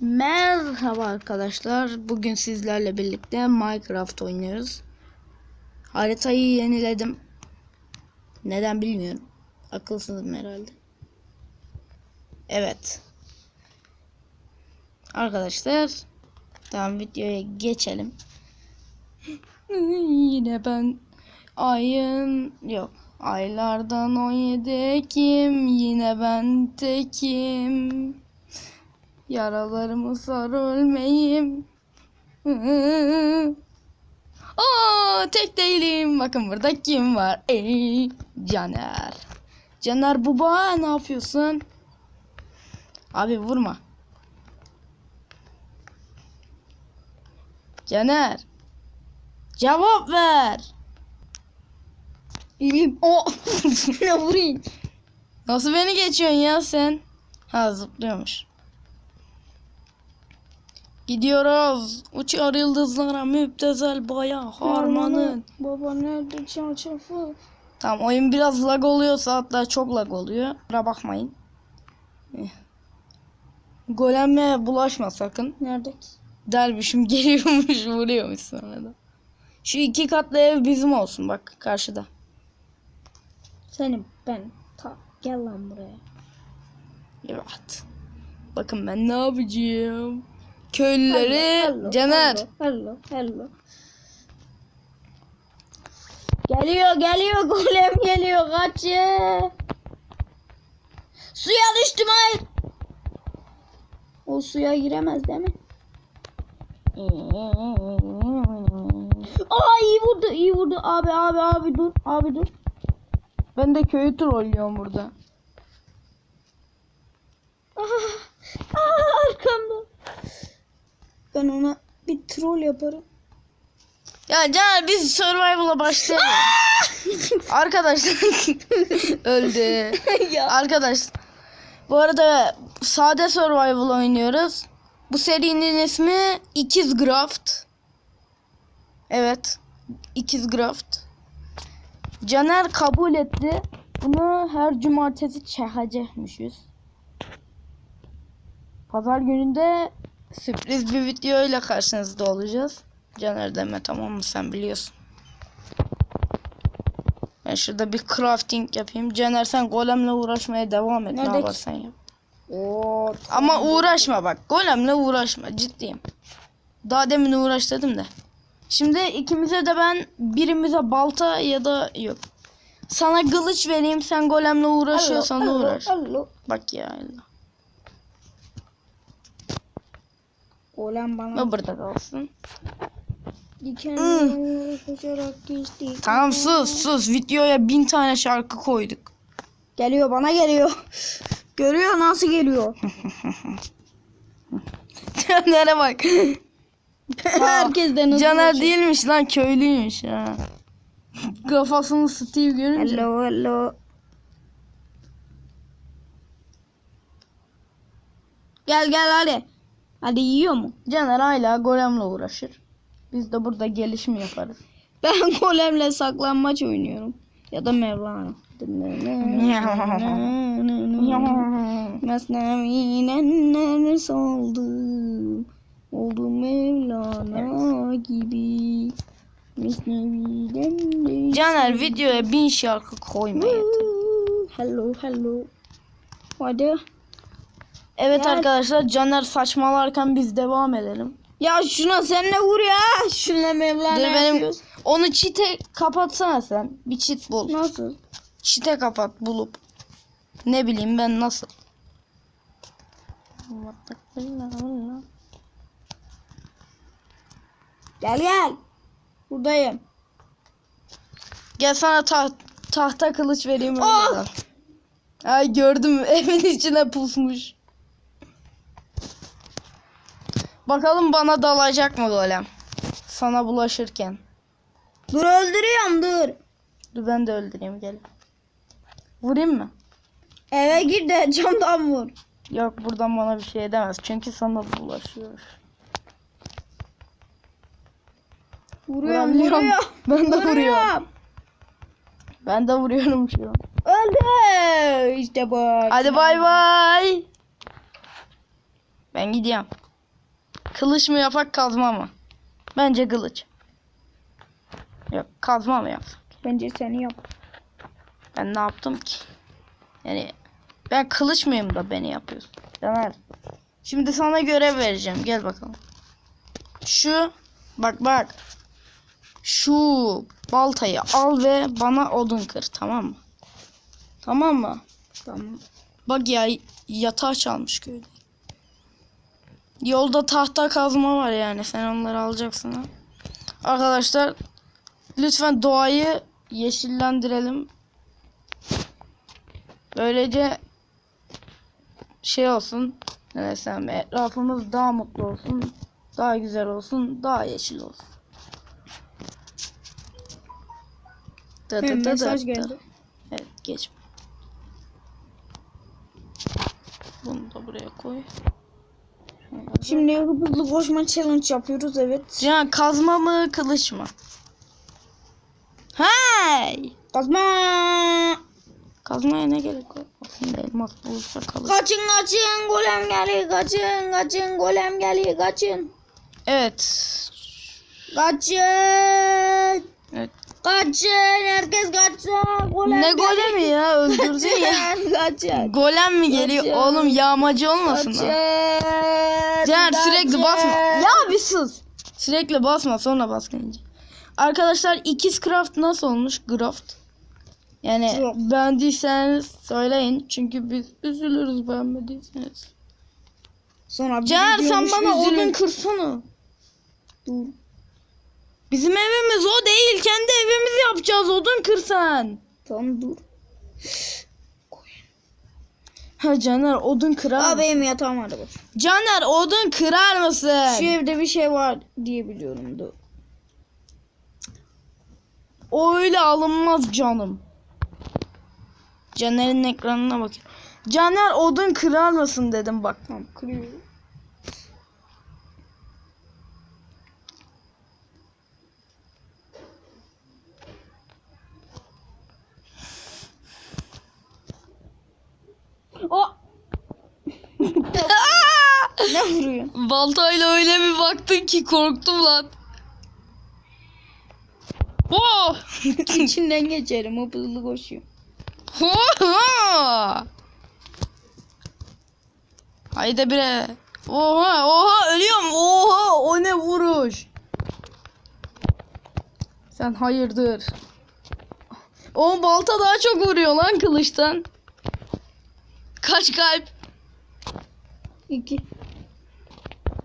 Merhaba arkadaşlar. Bugün sizlerle birlikte Minecraft oynuyoruz. Haritayı yeniledim. Neden bilmiyorum. Akılsızım herhalde. Evet. Arkadaşlar. Tamam videoya geçelim. Yine ben ayın yok. Aylardan 17 Ekim yine ben tekim. Yaralarımı sar ölmeyim. Aa, tek değilim. Bakın burada kim var? Ey Caner. Caner baba ne yapıyorsun? Abi vurma. Caner. Cevap ver. İyiyim. O ne vurayım? Nasıl beni geçiyorsun ya sen? Ha zıplıyormuş. Gidiyoruz. Uçar yıldızlara müptezel baya harmanın. Baba nerede çarşafı? Tamam oyun biraz lag oluyorsa hatta çok lag oluyor. Kusura bakmayın. Eh. Golemle bulaşma sakın. Nerede ki? Dervişim geliyormuş vuruyormuş sonra da. Şu iki katlı ev bizim olsun bak karşıda. Senin ben. Ta, gel lan buraya. Evet. Bakın ben ne yapacağım. Köylüleri Hello, Caner. Hello, hello, hello. Geliyor, geliyor. Golem geliyor. Kaç ya. Suya düştüm hayır. O suya giremez değil mi? Aa iyi vurdu, iyi vurdu. Abi, abi, abi dur. Abi dur. Ben de köyü trollüyorum burada. Aa, aa, arkamda. Ben ona bir troll yaparım. Ya Caner biz survival'a başlayalım. Arkadaşlar öldü. ya. Arkadaş bu arada sade survival oynuyoruz. Bu serinin ismi İkiz Graft. Evet. İkiz Graft. Caner kabul etti. Bunu her cumartesi çekecekmişiz. Pazar gününde sürpriz bir video ile karşınızda olacağız. Caner deme tamam mı sen biliyorsun. Ben şurada bir crafting yapayım. Caner sen golemle uğraşmaya devam et. Nerede Ne yaparsan yap. Oo, Ama uğraşma bak. Golemle uğraşma. Ciddiyim. Daha demin uğraş dedim de. Şimdi ikimize de ben birimize balta ya da yok. Sana kılıç vereyim sen golemle uğraşıyorsan Hello, uğraş. hello. Bak ya. Allah. Golem bana O burada kalsın. dikenlerle koşarak geçti. Tamam sus sus. Videoya bin tane şarkı koyduk. Geliyor bana geliyor. Görüyor nasıl geliyor. Caner'e bak. Herkesten hızlı Caner değilmiş lan köylüymüş ha. Kafasını Steve görünce. Hello hello. Gel gel hadi. Hadi yiyor mu? Caner hala golemle uğraşır. Biz de burada gelişim yaparız. Ben golemle saklanmaç oynuyorum. Ya da Mevlana. Mesnevi'den saldım. Oldum Mevlana gibi. Mesnevi'den de... Caner videoya bin şarkı koyma yeter. Hello hello. Hadi. Evet Gel. arkadaşlar Caner saçmalarken biz devam edelim. Ya şuna sen ne vur ya? Şuna Mevlana Dur benim yapıyoruz. onu çite kapatsana sen. Bir çit bul. Nasıl? Çite kapat bulup. Ne bileyim ben nasıl. Gel gel. Buradayım. Gel sana taht tahta kılıç vereyim kal. Ay gördüm evin içine pusmuş. Bakalım bana dalacak mı golem? Sana bulaşırken. Dur öldürüyorum dur. Dur ben de öldüreyim gel. Vurayım mı? Eve gir de camdan vur. Yok buradan bana bir şey edemez. Çünkü sana bulaşıyor. Vuruyorum vuruyorum. Ben de vuruyorum. Vuruyorum. Ben de vuruyorum şu an. Öldü. İşte bu. Hadi bay bay. Ben gidiyorum. Kılıç mı yapak kazma mı? Bence kılıç. Yok kazma mı yapsak? Bence seni yap. Ben ne yaptım ki? Yani ben kılıç mıyım da beni yapıyorsun? Caner. Şimdi sana görev vereceğim. Gel bakalım. Şu bak bak. Şu baltayı al ve bana odun kır tamam mı? Tamam mı? Tamam. Bak ya yatağı çalmış köyde. Yolda tahta kazma var yani. Sen onları alacaksın ha. Arkadaşlar lütfen doğayı yeşillendirelim. Böylece şey olsun. Ne desem etrafımız daha mutlu olsun. Daha güzel olsun. Daha yeşil olsun. Hem dı dı mesaj dı. geldi. Evet geç. Bunu da buraya koy. Şimdi hızlı koşma challenge yapıyoruz evet. Cihan kazma mı kılıç mı? Hey! Kazma. Kazmaya ne gerek var? Aslında elmas bulursa kalır. Kaçın kaçın golem geliyor kaçın kaçın golem geliyor kaçın. Evet. Kaçın. Evet. Kaçın herkes kaçsın. Golem Ne golemi ya öldürdü ya. kaçın. Golem mi geliyor? Kaçın. Oğlum yağmacı olmasın Kaçın. ha. Cihan sürekli basma. Ya bir sus. Sürekli basma sonra bas gelince. Arkadaşlar ikiz craft nasıl olmuş? Craft. Yani Çok. beğendiyseniz söyleyin. Çünkü biz üzülürüz beğenmediyseniz. Sonra Caner sen bana üzülün. odun kırsana. Dur. Bizim evimiz o değil. Kendi evimizi yapacağız. Odun kırsan. Tamam dur. Ha Caner odun kırar mısın? benim yatağım var. Caner odun kırar mısın? Şu evde bir şey var diye biliyorum. O öyle alınmaz canım. Caner'in ekranına bakın. Caner odun kırar mısın dedim bak. Tamam kırıyorum. O ne vuruyorsun? Baltayla öyle bir baktın ki korktum lan. Oh! İçinden geçerim o hızlı koşuyor. Haydi bre. Oha oha ölüyorum. Oha o ne vuruş. Sen hayırdır. O balta daha çok vuruyor lan kılıçtan. Kaç kalp? İki.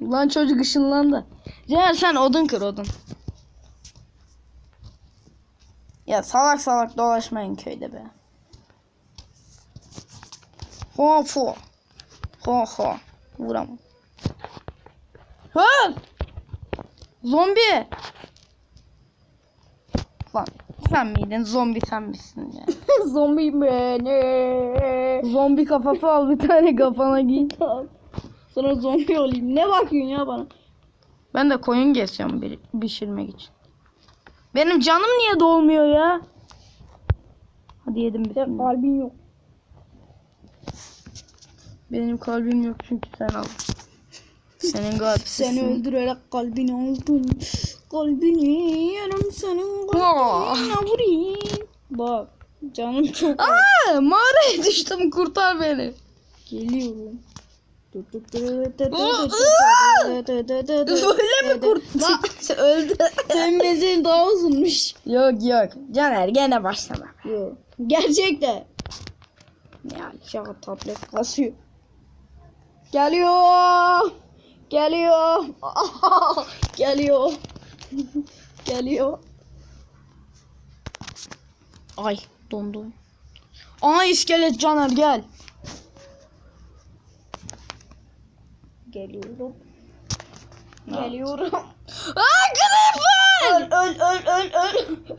Lan çocuk ışınlandı. Caner sen odun kır odun. Ya salak salak dolaşmayın köyde be. Ho ho. Ho ho. Vuramam. Ha! Zombi. Lan sen miydin? Zombi sen misin ya? Zombi beni. Zombi kafası al bir tane kafana giy. Sonra zombi olayım. Ne bakıyorsun ya bana? Ben de koyun kesiyorum bir, pişirmek için. Benim canım niye dolmuyor ya? Hadi yedim bir kalbin yok. Benim kalbim yok çünkü sen al. Senin kalpsizsin. Seni öldürerek kalbini aldım. Kalbini yerim senin Aa. kalbine vurayım. Bak canım çok Aa, mağaraya düştüm kurtar beni. geliyorum. Böyle mi kurt? Öldü. Senin mezin daha uzunmuş. yok yok. Caner gene başlama. Yok. Gerçekten. Ya şaka tablet kasıyor. Geliyor. Geliyor. Geliyor. Geliyor. Ay dondum. Aa iskelet Caner gel. Geliyorum. Geliyorum. Aa Creeper! öl öl öl öl öl.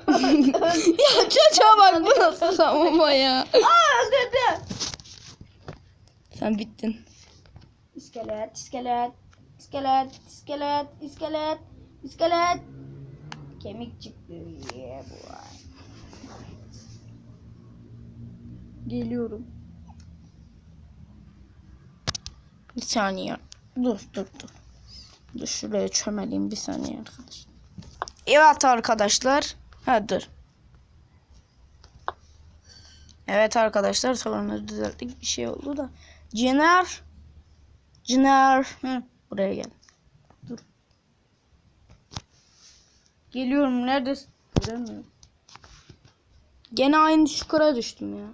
ya çocuğa bak bu nasıl savunma ya. Aa öldürdü. Sen bittin. İskelet, iskelet, iskelet, iskelet, iskelet, iskelet. Kemik çıktı. Yeah, boy. Geliyorum. Bir saniye. Dur dur dur. Dur şuraya çömeleyim bir saniye arkadaşlar. Evet arkadaşlar. Ha dur. Evet arkadaşlar sorunları düzelttik. Bir şey oldu da. Ciner. Ciner. Hı, buraya gel. Dur. Geliyorum. Neredesin? Göremiyorum. Gene aynı çukura düştüm ya.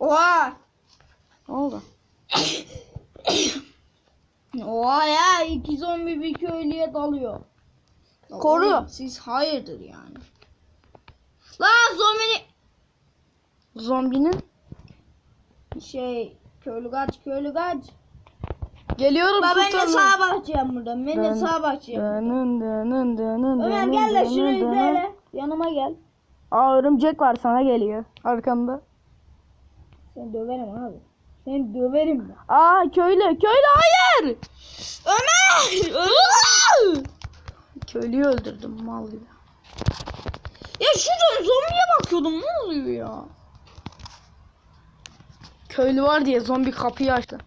Oha. Ne oldu? Oha ya iki zombi bir köylüye dalıyor. Ya Koru. oğlum, Siz hayırdır yani. Lan zombini Zombinin. şey köylü kaç köylü kaç. Geliyorum Baba ben de sağa bakacağım buradan. Ben de sağa bakacağım. Dönün dönün dönün Ömer gel de şunu izle. Yanıma gel. Aa örümcek var sana geliyor. Arkamda. Seni döverim abi. Seni döverim ben. Aa köylü köylü hayır. Ömer! Ömer! Köylüyü öldürdüm mal gibi. ya şuradan zombiye bakıyordum. Ne oluyor ya? Köylü var diye zombi kapıyı açtı.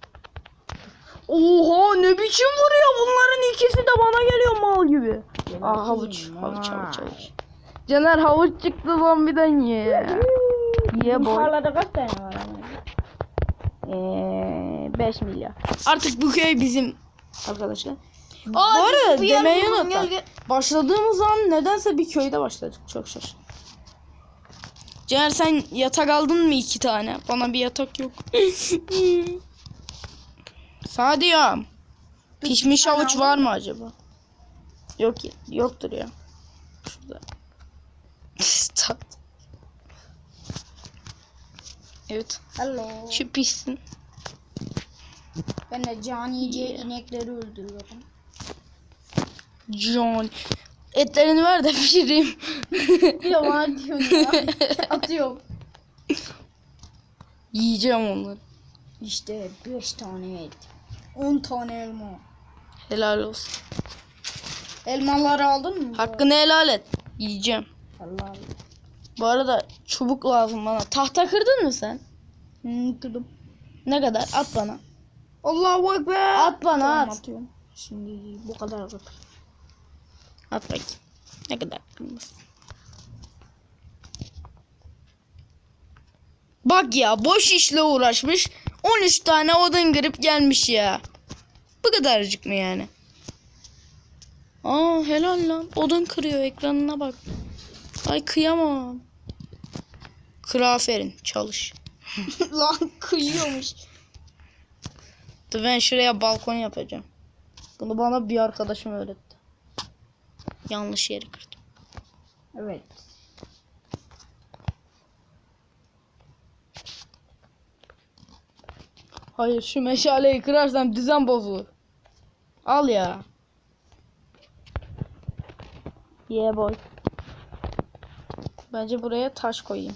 Oha ne biçim vuruyor bunların ikisi de bana geliyor mal gibi. Aa havuç havuç havuç havuç. Caner havuç çıktı zombiden ye. Ye boy. Tarlada kaç tane var ama? Eee 5 milyar. Artık bu köy bizim arkadaşlar. Aa, Bu arada demeyi gel. Başladığımız an nedense bir köyde başladık. Çok şaşırdım. Caner sen yatak aldın mı iki tane? Bana bir yatak yok. Sana diyorum. Pişmiş havuç var mı acaba? Yok yoktur ya. Şurada. evet. Hello. Şu. Ben de canice inekleri öldürüyorum. John. Etlerini ver de pişireyim. De bana diyorsun ya. Atıyorum. Yiyeceğim onları. İşte 5 tane et. 10 tane elma. Helal olsun. Elmaları aldın mı? Hakkını helal et. Yiyeceğim. Allah Allah. Bu arada çubuk lazım bana. Tahta kırdın mı sen? Hı, kırdım. Ne kadar? At bana. Allahu Ekber. At bana Tamam, at. atıyorum. Şimdi bu kadar at. At bakayım. Ne kadar kırmızı. Bak ya boş işle uğraşmış. 13 tane odun kırıp gelmiş ya. Bu kadarcık mı yani? Aa helal lan. Odun kırıyor ekranına bak. Ay kıyamam. Kır aferin çalış. Lan kıyıyormuş. Dur ben şuraya balkon yapacağım. Bunu bana bir arkadaşım öğretti. Yanlış yeri kırdım. Evet. Hayır şu meşaleyi kırarsam düzen bozulur. Al ya. Yeah boy. Bence buraya taş koyayım.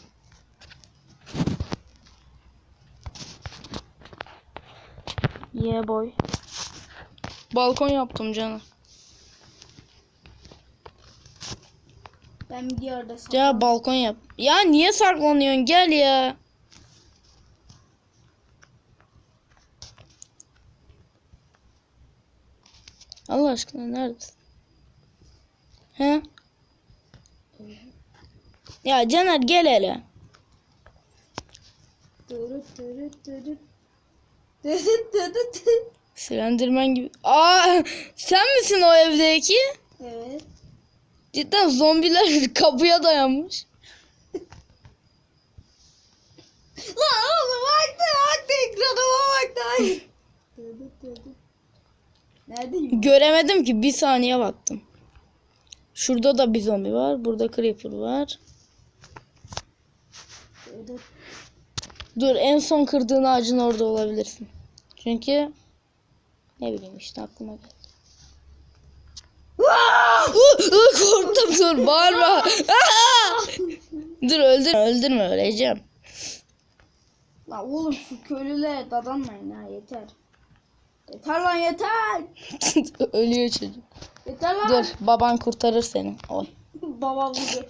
Yeah boy. Balkon yaptım canım. Ben bir yerde. Ya balkon yap. Ya niye saklanıyorsun? Gel ya. Allah aşkına neredesin? He? Ya Caner gel hele. Dırıt dırıt dırıt. Slenderman gibi. Aa sen misin o evdeki? Evet. Cidden zombiler kapıya dayanmış. Lan oğlum baktı baktı ekranıma baktı. Neredeyim? Göremedim ki bir saniye baktım. Şurada da bir zombi var. Burada creeper var. Dur en son kırdığın ağacın orada olabilirsin. Çünkü ne bileyim işte aklıma geldi. Korktum dur bağırma. Dur öldürme öldürme öleceğim. Lan oğlum şu köylülere dadanmayın ha yeter. Yeter lan yeter. Ölüyor çocuk. Yeter lan. Dur baban kurtarır seni. Oy. Baba vurdu.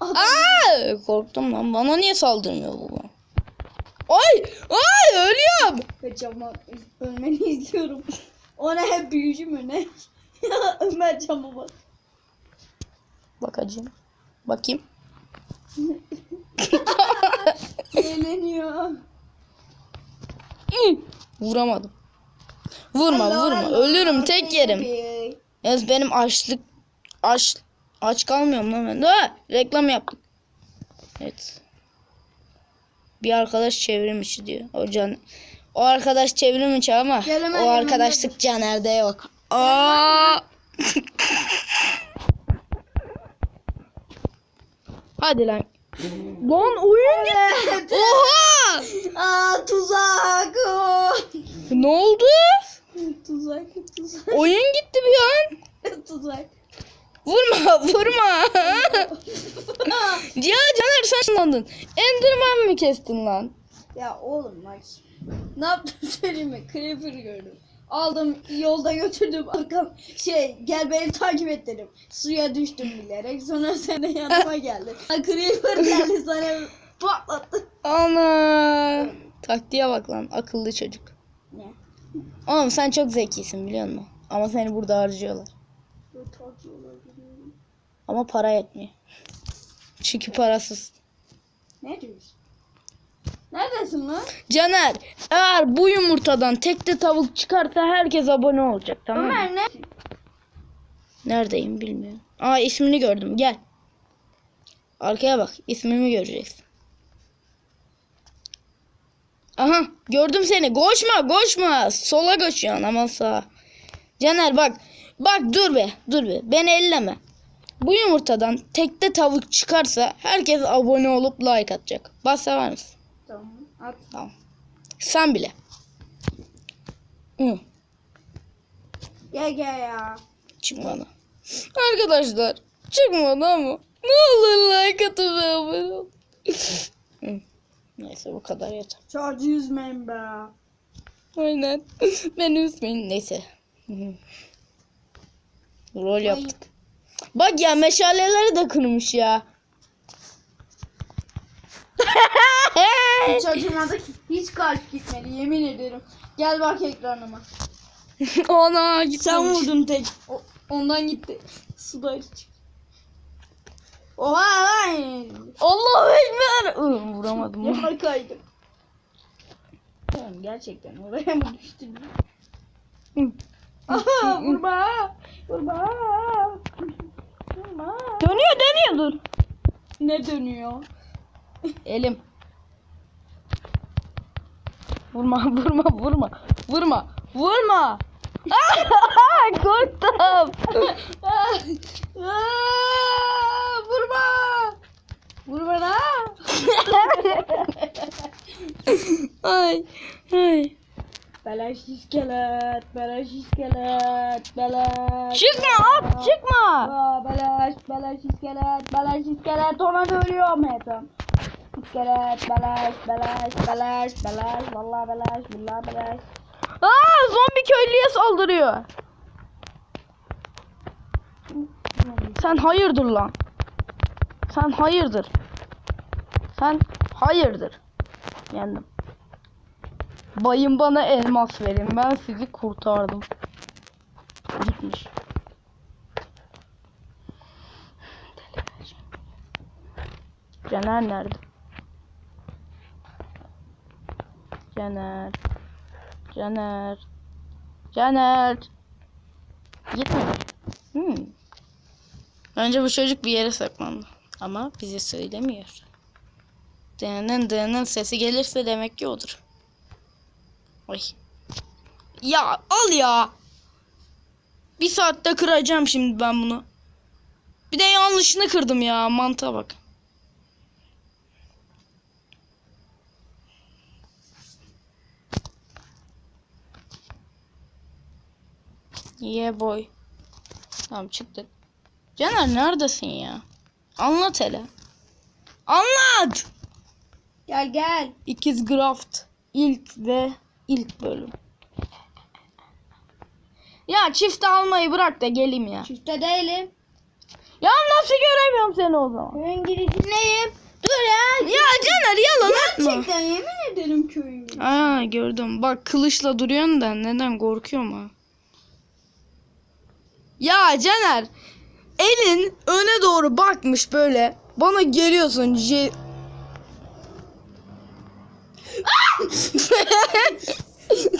Aa, korktum lan. Bana niye saldırmıyor bu? Ay! Ay ölüyorum. Kaçama ölmeni izliyorum. O ne hep büyücü mü ne? Ömer cama bak. Bakacağım. Bakayım. Eğleniyor. Vuramadım. Vurma Hello, vurma. hello, Ölürüm tek yerim. Yalnız benim açlık aç aç kalmıyorum lan ben. Ha, reklam yaptık. Evet. Bir arkadaş çevrim içi diyor. O can o arkadaş çevrim içi ama Gel hemen, o arkadaşlık Caner'de yok. Aa! Hadi lan. Lan oyun gitti. Oha! Aa tuzak. Ne oldu? tuzak tuzak Oyun gitti bir an. tuzak. Vurma, vurma. ya Caner sen sanandın. Enderman mi kestin lan? ya oğlum bak. Ne yaptım söyleyeyim mi? Creeper gördüm. Aldım yolda götürdüm arkam şey gel beni takip et dedim. Suya düştüm bilerek sonra sen de yanıma geldin. Creeper geldi sana patlattı. Ana. Taktiğe bak lan akıllı çocuk. Ne? Oğlum sen çok zekisin biliyor musun? Ama seni burada harcıyorlar. Ama para yetmiyor. Çünkü parasız. Ne diyorsun? Neredesin lan? Caner eğer bu yumurtadan tekte tavuk çıkarsa herkes abone olacak tamam mı? Ömer ne? Neredeyim bilmiyorum. Aa ismini gördüm gel. Arkaya bak ismimi göreceksin. Aha gördüm seni. Koşma koşma. Sola koşuyorsun ama sağa. Caner bak. Bak dur be dur be. Beni elleme. Bu yumurtadan tekte tavuk çıkarsa herkes abone olup like atacak. Bas sever misin? Tamam at. Tamam. Sen bile. Hı, Gel gel ya. çıkmadı. Arkadaşlar çıkmadı ama ne olur like atın ve abone olun. Neyse bu kadar yeter. Charge yüzmeyin be. Aynen. Beni üzmeyin. Neyse. Rol yaptık. Bak ya meşaleleri de kırmış ya. Hiç acımadı ki. Hiç kalp gitmedi yemin ederim. Gel bak ekranıma. Ana gitmemiş. Sen vurdun tek. O- ondan gitti. Suda çık. Oha lan. Allahu Ekber. Vuramadım. Yana kaydım. Tamam gerçekten oraya mı düştün? Aha vurma. Vurma. Vurma. Dönüyor dönüyor dur. Ne dönüyor? Elim. Vurma vurma vurma. Vurma. Vurma. Korktum. Aa, vurma. Vurma lan. ay. Ay. Beleş iskelet, beleş iskelet, beleş. Çıkma at çıkma. Aa, beleş, beleş iskelet, beleş iskelet ona dönüyorum hep. İskelet, beleş, beleş, beleş, beleş, vallahi beleş, billahi beleş. Aa zombi köylüye saldırıyor. Sen hayırdır lan. Sen hayırdır. Sen hayırdır. Yendim. Bayım bana elmas verin. Ben sizi kurtardım. Gitmiş. Caner nerede? Caner. Caner. Caner. Gitmemiş. Hmm. Bence bu çocuk bir yere saklandı. Ama bize söylemiyor. Dının dının sesi gelirse demek ki odur. Ay. Ya al ya. Bir saatte kıracağım şimdi ben bunu. Bir de yanlışını kırdım ya. Mantığa bak. Yeah boy. Tamam çıktık. Caner neredesin ya? Anlat hele. Anlat. Gel gel. İkiz Graft ilk ve ilk bölüm. Ya çift almayı bırak da geleyim ya. Çifte değilim. Ya nasıl göremiyorum seni o zaman? Köyün girişindeyim. Dur ya. Ya Caner yalan atma. Gerçekten yemin ederim girişi. Aa gördüm. Bak kılıçla duruyorsun da neden korkuyorum ha. Ya Caner elin öne doğru bakmış böyle. Bana geliyorsun.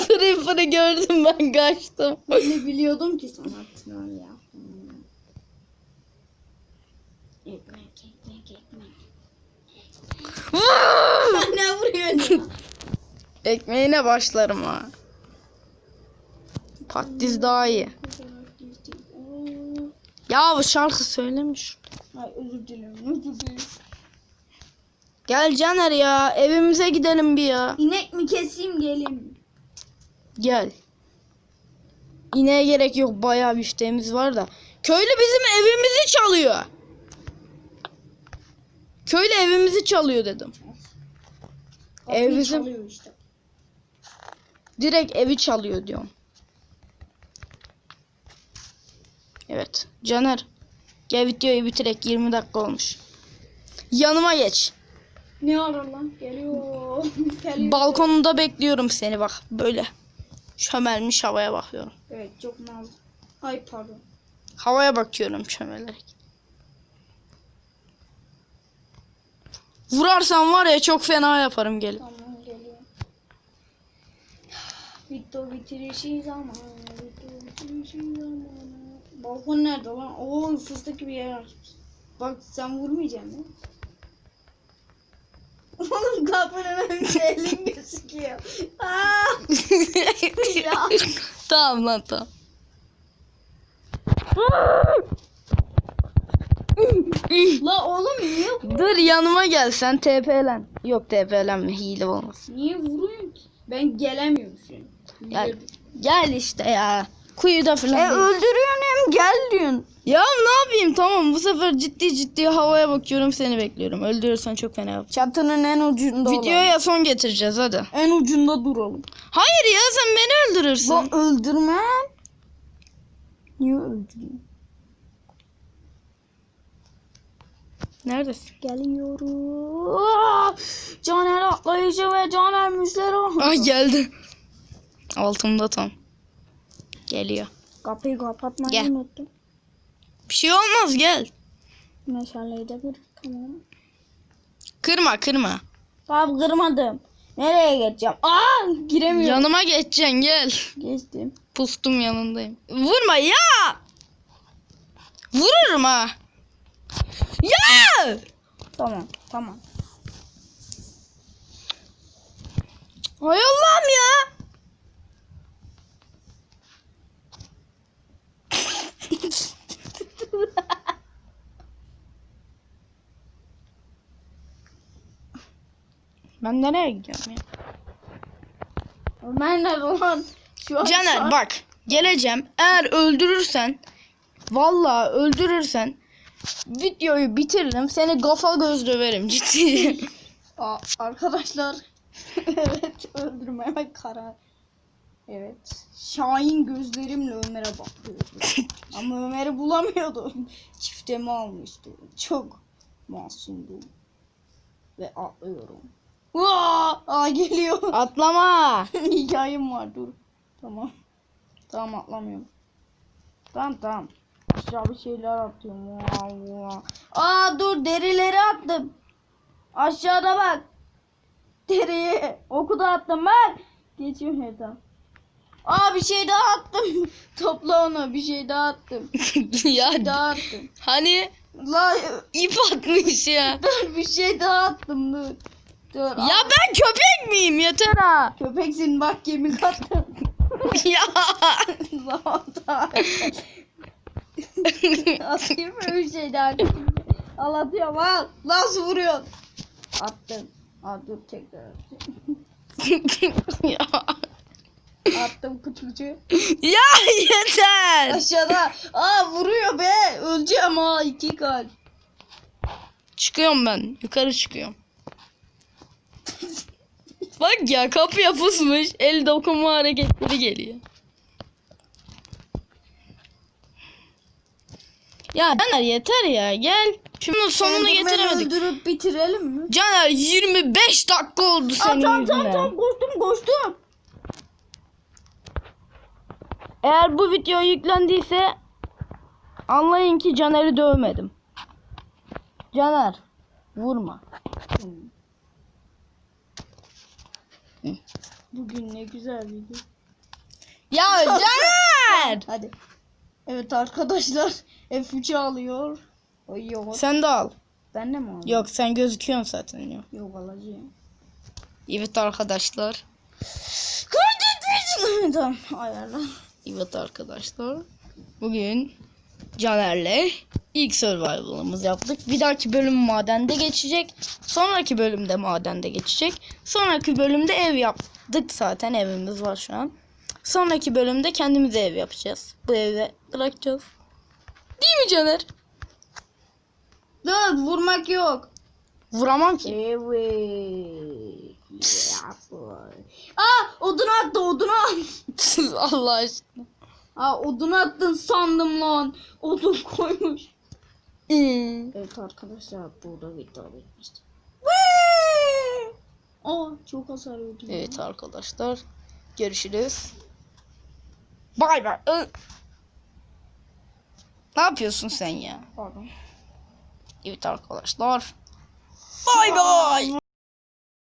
Creeper'ı gördüm ben kaçtım. Ne biliyordum ki sana tral ya. Ekmek, ekmek, ekmek. ne vuruyorsun? Ekmeğine başlarım ha. Patates daha iyi. Ya bu şarkı söylemiş. Ay özür dilerim, özür dilerim. Gel Caner ya evimize gidelim bir ya. İnek mi keseyim gelin? Gel. İneğe gerek yok bayağı bir iştahımız var da. Köylü bizim evimizi çalıyor. Köylü evimizi çalıyor dedim. Kapıyı Ev bizim- çalıyor işte. Direkt evi çalıyor diyorum. Evet. Caner. Gel videoyu bitirek 20 dakika olmuş. Yanıma geç. Ne ara lan? Geliyor. Geliyor. Balkonunda bekliyorum seni bak böyle. Çömelmiş havaya bakıyorum. evet çok nazlı. Ay pardon. Havaya bakıyorum çömelerek. Vurarsan var ya çok fena yaparım gelip. Tamam geliyor. Video bitirişi zamanı. Video bitirişi zamanı. Balkon nerede lan? Oo fıstık gibi yer açmış. Bak sen vurmayacaksın değil mi? Kapının önünde elin gözüküyor. Aa, ya. tamam lan tamam. La oğlum niye Dur yanıma gel sen TP'len. Yok TP'lenme hile olmaz. niye vuruyorsun ki? Ben gelemiyorum şu an. Gel. Gel işte ya. Kuyuda falan. E değil. öldürüyorsun hem gel diyorsun. Ya ne yapayım tamam bu sefer ciddi ciddi havaya bakıyorum seni bekliyorum. Öldürürsen çok fena yap. Çatının en ucunda Videoya son getireceğiz hadi. En ucunda duralım. Hayır ya sen beni öldürürsün. La öldürmem. Niye öldüreyim? Neredesin? Geliyorum. Caner atlayıcı ve Caner müjdeler. Ah geldi. Altımda tam. Geliyor. Kapıyı kapatmayı Gel. unuttum. Bir şey olmaz gel. Meşaleyi de kır. Tamam. Kırma kırma. Tamam kırmadım. Nereye geçeceğim? Aa giremiyorum. Yanıma geçeceksin gel. Geçtim. Pustum yanındayım. Vurma ya. Vururum ha. Ya. Tamam tamam. Hay Allah'ım ya. Ben nereye gidiyorum ya? Ömer nerede lan? Şu an Caner bak geleceğim. Eğer öldürürsen vallahi öldürürsen videoyu bitiririm. Seni kafa göz döverim ciddi. Aa, arkadaşlar. evet öldürmeme karar. Evet. Şahin gözlerimle Ömer'e bakıyordum. Ama Ömer'i bulamıyordum. Çiftemi almıştı. Çok masumdum. Ve atlıyorum. Aa geliyor. Atlama. Hikayem var dur. Tamam. Tamam atlamıyorum. Tamam tamam. Aşağı bir şeyler atıyorum. Vaa. Aa dur derileri attım. Aşağıda bak. Deriyi oku da attım bak. Geçiyorum tamam. Aa bir şey daha attım. Topla onu bir şey daha attım. ya Bir daha attım. hani La ip atmış ya. dur bir şey daha attım dur. Dur. Ya ben köpek miyim yeter ha. Köpeksin bak kemik attım. ya. Atayım mı bir şey daha? Al atıyorum al. Nasıl vuruyorsun? Attım. Aa dur tekrar atayım. ya. Attım kutucu. Ya yeter. Aşağıda. Aa vuruyor be. Öleceğim ha iki kalp. Çıkıyorum ben. Yukarı çıkıyorum. Bak ya kapıya pusmuş. El dokunma hareketleri geliyor. Ya Caner yeter ya gel. Şunun sonunu getiremedik. öldürüp bitirelim mi? Caner 25 dakika oldu Aa, senin tamam yüzünden. tamam tamam koştum koştum. Eğer bu video yüklendiyse Anlayın ki Caner'i dövmedim. Caner vurma. Bugün ne güzel video. Ya Caner! Hadi. Evet arkadaşlar F3'ü alıyor. Ay yok. sen de al. Ben de mi alayım? Yok sen gözüküyorsun zaten. Yok. Yok alacağım. Evet arkadaşlar. tamam ayarla. Evet arkadaşlar. Bugün Caner'le ilk survival'ımızı yaptık. Bir dahaki bölüm madende geçecek. Sonraki bölümde madende geçecek. Sonraki bölümde ev yaptık zaten evimiz var şu an. Sonraki bölümde kendimize ev yapacağız. Bu evi bırakacağız. Değil mi Caner? Dur vurmak yok. Vuramam ki. Evet. Aa odun attı odun attı. Allah aşkına. Aa odun attın sandım lan. Odun koymuş. Evet arkadaşlar burada video bitmişti. Aa çok hasar ödüm. Evet arkadaşlar. Görüşürüz. Bay bay. Ne yapıyorsun sen ya? Pardon. Evet arkadaşlar. Bay bay.